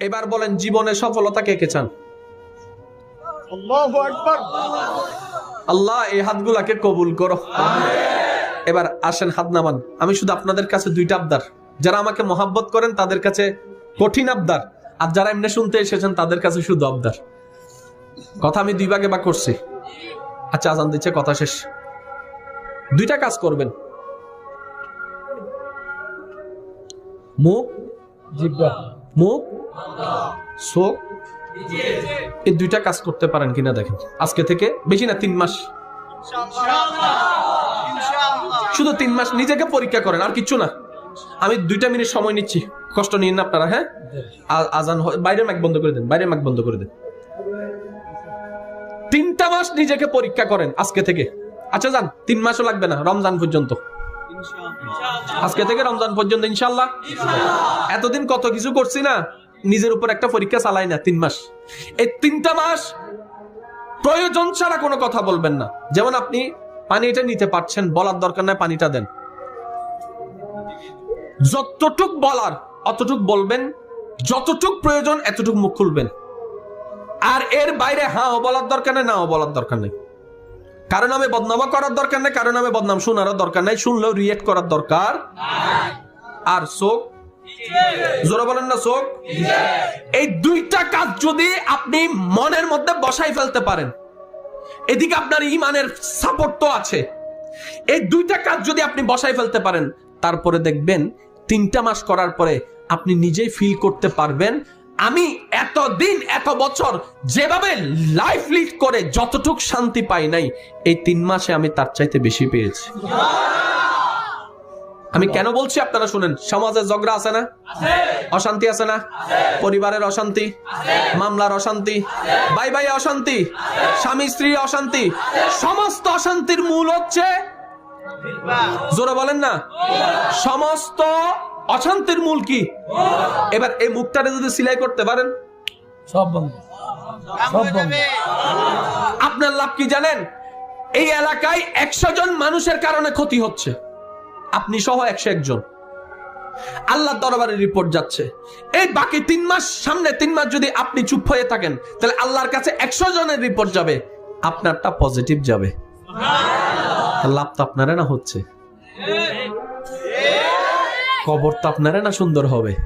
এবার বলেন জীবনে সফলতা কে কে চান? আল্লাহ এই হাতগুলাকে কবুল করো। এবার আসেন হাত নামান আমি শুধু আপনাদের কাছে দুইটা আবদার। যারা আমাকে মহাব্বত করেন তাদের কাছে কঠিন আবদার। আর যারা এমনি শুনতে এসেছেন তাদের কাছে শুধু আবদার। কথা আমি দুই ভাগে বা করছি। আচ্ছা আজান দিচ্ছে কথা শেষ। দুইটা কাজ করবেন। মুখ মুখ চোখ এই দুইটা কাজ করতে পারেন কিনা দেখেন। আজকে থেকে বেশি না, তিন মাস। শুধু তিন মাস নিজেকে পরীক্ষা করেন, আর কিচ্ছু না। আমি দুইটা মিনিট সময় নিচ্ছি। কষ্ট নিন না আপনারা হ্যাঁ? আজান বাইরে ম্যাক বন্ধ করে দেন, বাইরে ম্যাক বন্ধ করে দেন। তিনটা মাস নিজেকে পরীক্ষা করেন আজকে থেকে। আচ্ছা যান, তিন মাসও লাগবে না, রমজান পর্যন্ত। আজকে থেকে রমজান পর্যন্ত, ইনশাল্লাহ। এতদিন কত কিছু করছি না। নিজের উপর একটা পরীক্ষা চালাই না, তিন মাস। এই তিনটা মাস প্রয়োজন ছাড়া কোনো কথা বলবেন না। যেমন আপনি পানিটা নিতে পারছেন, বলার দরকার নাই, পানিটা দেন। যতটুক বলার, অতটুক বলবেন, যতটুক প্রয়োজন, এতটুক মুখ খুলবেন। আর এর বাইরে হ্যাঁ বলার দরকার নেই, নাও বলার দরকার নেই। কারণ আমি বদনামও করার দরকার নেই কারণ আমি বদনাম শোনারও দরকার নাই, শুনলেও রিয়েক্ট করার দরকার আর চোখ জোরে বলেন না, চোখ। এই দুইটা কাজ যদি আপনি মনের মধ্যে বসাই ফেলতে পারেন, এদিকে আপনার ইমানের সাপোর্ট তো আছে। এই দুইটা কাজ যদি আপনি বসাই ফেলতে পারেন, তারপরে দেখবেন তিনটা মাস করার পরে আপনি নিজেই ফিল করতে পারবেন, আমি এতদিন, এত বছর যেভাবে লাইফ লিড করে যতটুক শান্তি পাই নাই, এই তিন মাসে আমি তার চাইতে বেশি পেয়েছি। আমি কেন বলছি আপনারা শুনেন? সমাজে ঝগড়া আছে না? অশান্তি আছে না? পরিবারের অশান্তি মামলার অশান্তি ভাই ভাই অশান্তি স্বামী স্ত্রী অশান্তি সমস্ত অশান্তির মূল হচ্ছে জোরে বলেন না সমস্ত অশান্তির মূল কি? এবার এই মুখটারে যদি সিলাই করতে পারেন। সব বন্ধ। সব বন্ধ। আপনার লাভ কি জানেন? এই এলাকায় একশো জন মানুষের কারণে ক্ষতি হচ্ছে। আপনি সহ একশো একজন। আল্লাহ দরবারের রিপোর্ট যাচ্ছে। এই বাকি তিন মাস, সামনে তিন মাস যদি আপনি চুপ হয়ে থাকেন, তাহলে আল্লাহর কাছে একশো জনের রিপোর্ট যাবে। আপনারটা পজিটিভ যাবে। লাভ তো আপনারা না হচ্ছে। কবর তো আপনারা না সুন্দর হবে।